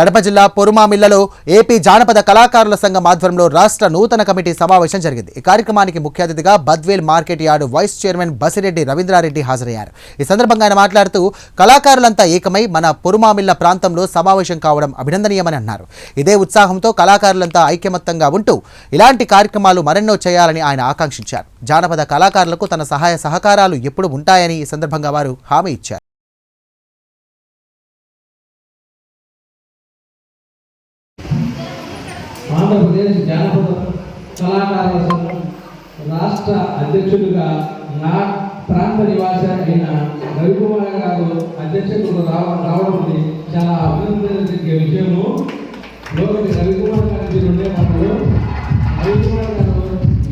కడప జిల్లా పొరుమామిల్లలో ఏపీ జానపద కళాకారుల సంఘం ఆధ్వర్యంలో రాష్ట్ర నూతన కమిటీ సమావేశం జరిగింది. ఈ కార్యక్రమానికి ముఖ్య అతిథిగా Badvel market yard vice chairman Basireddy Ravindrareddy హాజరయ్యారు. ఈ సందర్భంగా ఆయన మాట్లాడుతూ కళాకారులంతా ఏకమై మన పొరుమామిల్ల ప్రాంతంలో సమావేశం కావడం అభినందనీయమని అన్నారు. ఇదే ఉత్సాహంతో కళాకారులంతా ఐక్యమత్తంగా ఉంటూ ఇలాంటి కార్యక్రమాలు మరెన్నో చేయాలని ఆయన ఆకాంక్షించారు. జానపద కళాకారులకు తన సహాయ సహకారాలు ఎప్పుడు ఉంటాయని ఈ సందర్భంగా వారు హామీ ఇచ్చారు. ఆంధ్రప్రదేశ్ జానపద కళాకారుల సంఘం రాష్ట్ర అధ్యక్షుడిగా నా ప్రాంత నివాస అయిన రవికుమార్ గారు అధ్యక్షుడు రావడం చాలా అభినందనదగ్గ విషయము. లోపలి రవికుమార్ గారి ఉండే ఉండేటప్పుడు రవికుమార్ గారు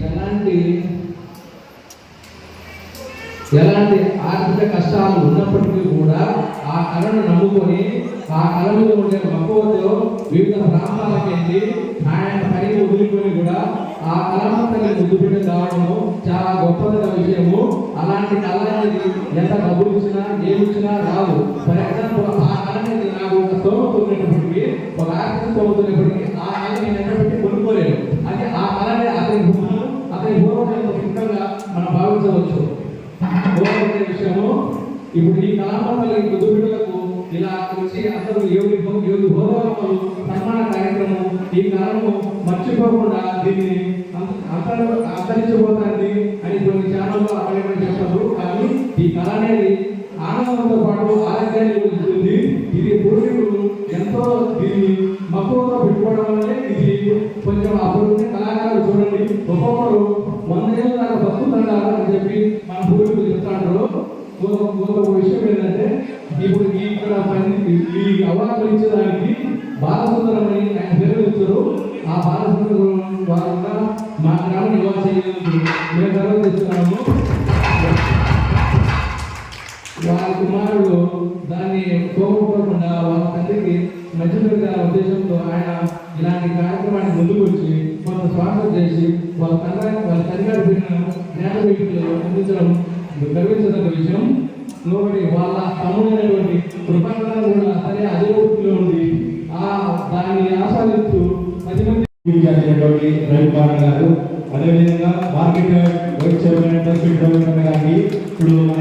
ఎలాంటి ఎలాంటి ఆర్థిక కష్టాలు ఉన్నప్పటికీ కూడా ఆ కళను నమ్ముకొని ఆ కళలో ఉండే మక్కువతో వివిధ ప్రాంతాలకు వెళ్ళి ఆయన పైకి వదులుకొని కూడా ఆ కళమంతని ముందు కావడము చాలా గొప్పదైన విషయము. అలాంటి కళ అనేది ఎంత డబ్బులు ఇచ్చినా ఏమిచ్చినా రాదు ఫర్ ఎగ్జాంపుల్ ఆ కళ అనేది నాకు ఒక స్తోమత ఉన్నప్పటికీ ఒక ఆర్థిక స్తోమత ఉన్నప్పటికీ ఆ కళ నేను ఎక్కడ పెట్టి కొనుక్కోలేను అంటే ఆ కళ అనేది అతని భూములు అతని పూర్వజన్మ సిద్ధంగా మనం భావించవచ్చు. గోవర్ధన విషయము. ఇప్పుడు ఈ కళామండలి కుదురులకు ఇలా వచ్చి అందరూ ఏడు ఏడు హోదాలు సన్మాన కార్యక్రమం ఈ కళను మర్చిపోకుండా దీన్ని అంతర అని కొన్ని ఛానల్లో అక్కడ చెప్తారు కానీ ఈ కళ అనేది ఆనందంతో పాటు ఆరోగ్యాన్ని ఇస్తుంది ఇది పూర్వీకులు ఎంతో దీన్ని మక్కువతో పెట్టుకోవడం వల్లే ఇది కొంచెం అభివృద్ధి కళాకారులు చూడండి. ఒక్కొక్కరు వంద ఏళ్ళ దాకా బతుకుతున్నారు అని చెప్పి మన పూర్వీకులు చెప్తాడు ఇంకొక విషయం ఏంటంటే ఇప్పుడు ఈ ఇక్కడ పని- ఈ అవార్డులు ఇచ్చేదానికి బాలసుందరం అని ఆయన పేరు ఇచ్చారు ఆ బాల మా గ్రామ మేము గర్వం తెచ్చున్నాము వారి కుమారుడు దాన్ని పోగొట్టుకోకుండా వాళ్ళ తండ్రికి నచ్చిన ఉద్దేశంతో ఆయన ఇలాంటి కార్యక్రమాన్ని ముందుకు వచ్చి కొంత స్వాగతం చేసి వాళ్ళ తండ్రి వాళ్ళ తండ్రి పెట్టిన జ్ఞాపకీలు అందించడం గర్వించదగ్గ విషయం. లోపలి వాళ్ళ తమ్ముడైనటువంటి కృపాకరణ పది రవి చేసినటువంటి గారు. అదేవిధంగా మార్కెట్ వైస్ చైర్మన్ ప్రెసిడెంట్ గారికి ఇప్పుడు మన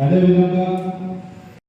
అదేవిధంగా